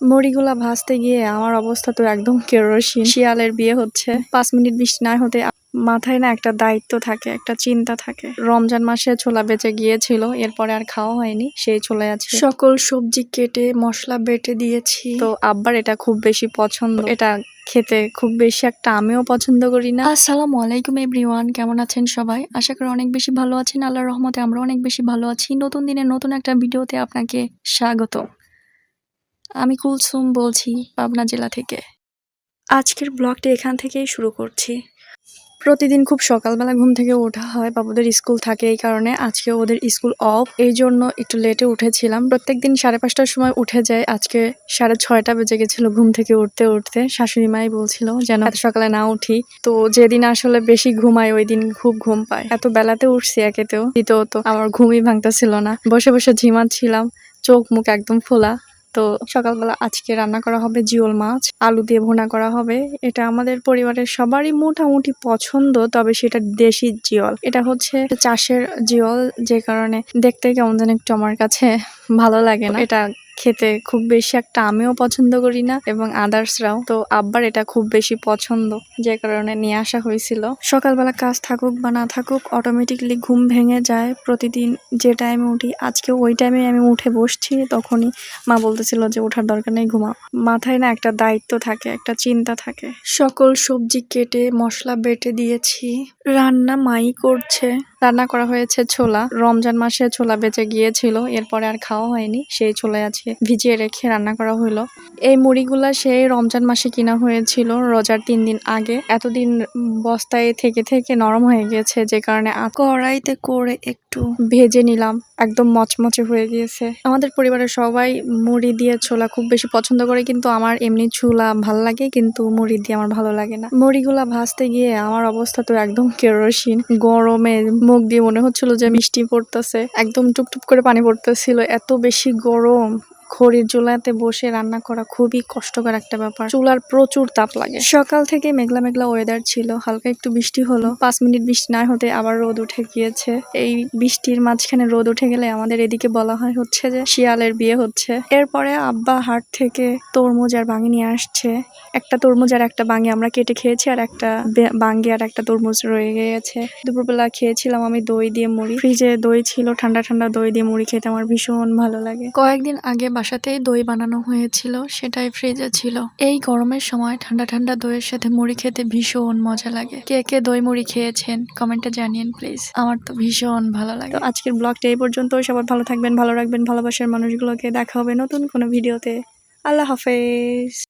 মুড়িগুলা ভাজতে গিয়ে আমার অবস্থা তো একদম কেরোসিন। শিয়ালের বিয়ে হচ্ছে। পাঁচ মিনিট বৃষ্টি না হতে মাথায় না একটা দায়িত্ব থাকে, একটা চিন্তা থাকে। রমজান মাসে ছোলা বেঁচে গিয়েছিল, এরপরে আর খাওয়া হয়নি, সেই চলে আছে। সকল সবজি কেটে, মশলা বেটে দিয়েছি। তো আব্বার এটা খুব বেশি পছন্দ। এটা খেতে খুব বেশি একটা আমিও পছন্দ করি না। আসসালামু আলাইকুম এভরিওয়ান, কেমন আছেন সবাই? আশা করি অনেক বেশি ভালো আছেন। আল্লাহর রহমতে আমরা অনেক বেশি ভালো আছি। নতুন দিনে নতুন একটা ভিডিওতে আপনাকে স্বাগত আমি কুলসুম বলছি পাবনা জেলা থেকে। আজকের ব্লগটি এখান থেকেই শুরু করছি। প্রতিদিন খুব সকালবেলা ঘুম থেকে ওঠা হয়, বাবুদের স্কুল থাকে এই কারণে আজকে ওদের স্কুল অফ। এই জন্য একটু লেটে উঠেছিলাম। প্রত্যেকদিন সাড়ে পাঁচটার সময় উঠে যায়। আজকে সাড়ে ছয়টা বেজে গেছিল ঘুম থেকে উঠতে উঠতে। শাশুড়ি মাই বলছিল যেন এত সকালে না উঠি। তো যেদিন আসলে বেশি ঘুমাই, ওই দিন খুব ঘুম পায়। এত বেলাতে উঠছি একেতেও। দ্বিতীয়ত আমার ঘুমই ভাঙতেছিল না। বসে বসে ঝিমাচ্ছিলাম। চোখ মুখ একদম ফোলা। তো সকালবেলা আজকে রান্না করা হবে জিওল মাছ, আলু দিয়ে ভোনা করা হবে। এটা আমাদের পরিবারের সবারই মোটামুটি পছন্দ, তবে সেটা দেশি জিওল। এটা হচ্ছে চাষের জিওল, যে কারণে দেখতে কেমন যেন একটু আমার কাছে ভালো লাগে না। এটা খেতে খুব বেশি একটা আমিও পছন্দ করি না এবং আদার্সরাও তো আব্বার এটা খুব বেশি পছন্দ, যে কারণে নিয়ে আসা হয়েছিল। সকালবেলা কাজ থাকুক বা না থাকুক অটোমেটিকলি ঘুম ভেঙে যায়। প্রতিদিন যে টাইমে উঠি, আজকে ওই টাইমে আমি উঠে বসছি, তখনই মা বলতেছিল যে ওঠার দরকার নেই, ঘুমাও। মাথায় না একটা দায়িত্ব থাকে, একটা চিন্তা থাকে। সকল সবজি কেটে মশলা বেটে দিয়েছি। রান্না মাই করছে। রান্না করা হয়েছে ছোলা। রমজান মাসে ছোলা বেঁচে গিয়েছিল এরপরে আর খাওয়া হয়নি। সেই ছোলা আছে ভিজিয়ে রেখে রান্না করা হলো। এই মুড়িগুলা সেই রমজান মাসে কিনা হয়েছিল রোজার তিন দিন আগে। এতদিন বস্তায় থেকে থেকে নরম হয়ে গেছে যে কারণে কড়াইতে করে একটু ভেজে নিলাম। একদম মচমচে হয়ে গিয়েছে। আমাদের পরিবারের সবাই মুড়ি দিয়ে ছোলা খুব বেশি পছন্দ করে কিন্তু আমার এমনি ছোলা ভালো লাগে কিন্তু মুড়ি দিয়ে আমার ভালো লাগে না। মুড়িগুলা ভাজতে গিয়ে আমার অবস্থা তো একদম কেরোসিন। গরমে মুখ দিয়ে মনে হচ্ছিল যে মিষ্টি পড়তেছে। একদম টুপটুপ করে পানি পড়তেছিল। এত বেশি গরম। খড়ির চুলাতে বসে রান্না করা খুবই কষ্টকর একটা ব্যাপার। চুলার প্রচুর তাপ লাগে। সকাল থেকে মেঘলা মেঘলা ওয়েদার ছিল, হালকা একটু বৃষ্টি হলো। পাঁচ মিনিট বৃষ্টি না হতে আবার রোদ উঠে গিয়েছে। এই বৃষ্টির মাঝখানে রোদ উঠে গেলে আমাদের এদিকে বলা হয় হচ্ছে যে শিয়ালের বিয়ে হচ্ছে। এরপরে আব্বা হাট থেকে তরমুজ আর বাঙি নিয়ে আসছে। একটা তরমুজ আর একটা বাঙি আমরা কেটে খেয়েছি আর একটা বাঙ্গি আর একটা তরমুজ রয়ে গিয়েছে। দুপুরবেলা খেয়েছিলাম আমি দই দিয়ে মুড়ি। ফ্রিজে দই ছিল, ঠান্ডা ঠান্ডা দই দিয়ে মুড়ি খেতে আমার ভীষণ ভালো লাগে। কয়েকদিন আগে বাসাতেই দই বানানো হয়েছিল, সেটাই ফ্রিজে ছিল। এই গরমের সময় ঠান্ডা ঠান্ডা দইয়ের সাথে মুড়ি খেতে ভীষণ মজা লাগে। কে কে দই মুড়ি খেয়েছেন কমেন্টে জানিয়েন প্লিজ আমার তো ভীষণ ভালো লাগে। তো আজকের ব্লগটা এই পর্যন্ত সবার ভালো থাকবেন, ভালো রাখবেন ভালোবাসার মানুষগুলোকে। দেখা হবে নতুন কোনো ভিডিওতে আল্লাহ হাফেজ।